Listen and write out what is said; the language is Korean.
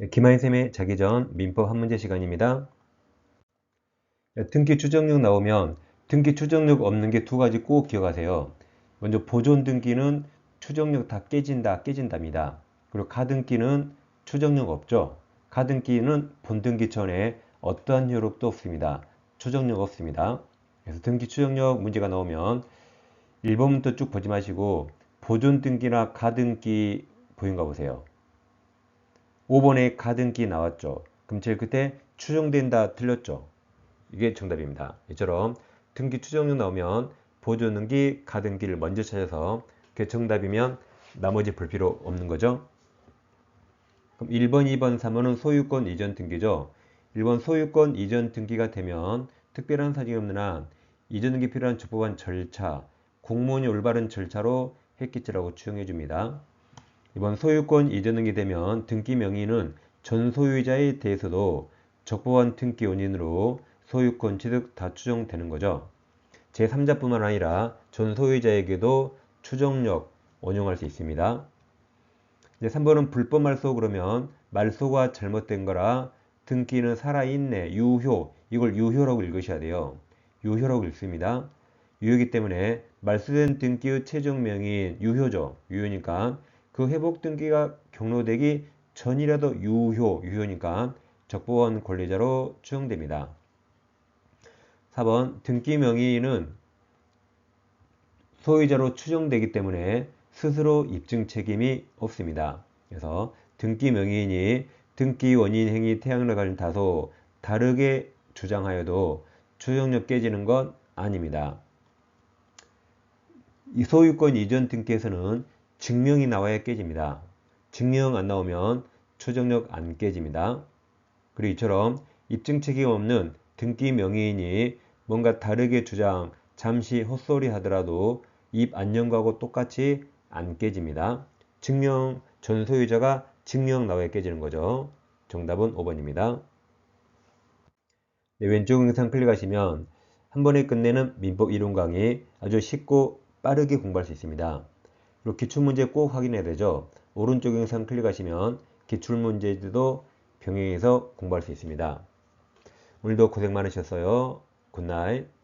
네, 김하인쌤의 자기 전 민법 한 문제 시간입니다. 네, 등기 추정력 나오면 등기 추정력 없는 게 두 가지 꼭 기억하세요. 먼저 보존 등기는 추정력 다 깨진다, 깨진답니다. 그리고 가등기는 추정력 없죠. 가등기는 본등기 전에 어떠한 효력도 없습니다. 추정력 없습니다. 그래서 등기 추정력 문제가 나오면 1번부터 쭉 보지 마시고 보존 등기나 가등기 보인가 보세요. 5번에 가등기 나왔죠. 그럼 제일 끝에 추정된다 틀렸죠. 이게 정답입니다. 이처럼 등기 추정력 나오면 보존 등기, 가등기를 먼저 찾아서 그게 정답이면 나머지 볼 필요 없는 거죠. 그럼 1번, 2번, 3번은 소유권 이전 등기죠. 1번 소유권 이전 등기가 되면 특별한 사정이 없는 한 이전 등기 필요한 적법한 절차, 공무원이 올바른 절차로 했겠지라고 추정해 줍니다. 이번 소유권 이전 등기 되면 등기 명의는 전 소유자에 대해서도 적법한 등기 원인으로 소유권 취득 다 추정되는 거죠. 제3자뿐만 아니라 전 소유자에게도 추정력 원용할 수 있습니다. 이제 3번은 불법 말소 그러면 말소가 잘못된 거라 등기는 살아있네 유효 이걸 유효라고 읽으셔야 돼요. 유효라고 읽습니다. 유효이기 때문에 말소된 등기의 최종 명의인 유효죠. 유효니까 그 회복 등기가 경로되기 전이라도 유효, 유효니까 적법원 권리자로 추정됩니다. 4번 등기 명의인은 소유자로 추정되기 때문에 스스로 입증 책임이 없습니다. 그래서 등기 명의인이 등기 원인 행위 가진 다소 다르게 주장하여도 추정력 깨지는 건 아닙니다. 이 소유권 이전 등기에서는 증명이 나와야 깨집니다. 증명 안 나오면 추정력 안 깨집니다. 그리고 이처럼 입증 책임 없는 등기 명의인이 뭔가 다르게 주장, 잠시 헛소리 하더라도 입 안녕과고 똑같이 안 깨집니다. 증명, 전 소유자가 증명 나와야 깨지는 거죠. 정답은 5번입니다. 네, 왼쪽 영상 클릭하시면 한 번에 끝내는 민법 이론 강의 아주 쉽고 빠르게 공부할 수 있습니다. 그리고 기출문제 꼭 확인해야 되죠. 오른쪽 영상 클릭하시면 기출문제도 병행해서 공부할 수 있습니다. 오늘도 고생 많으셨어요. 굿나잇.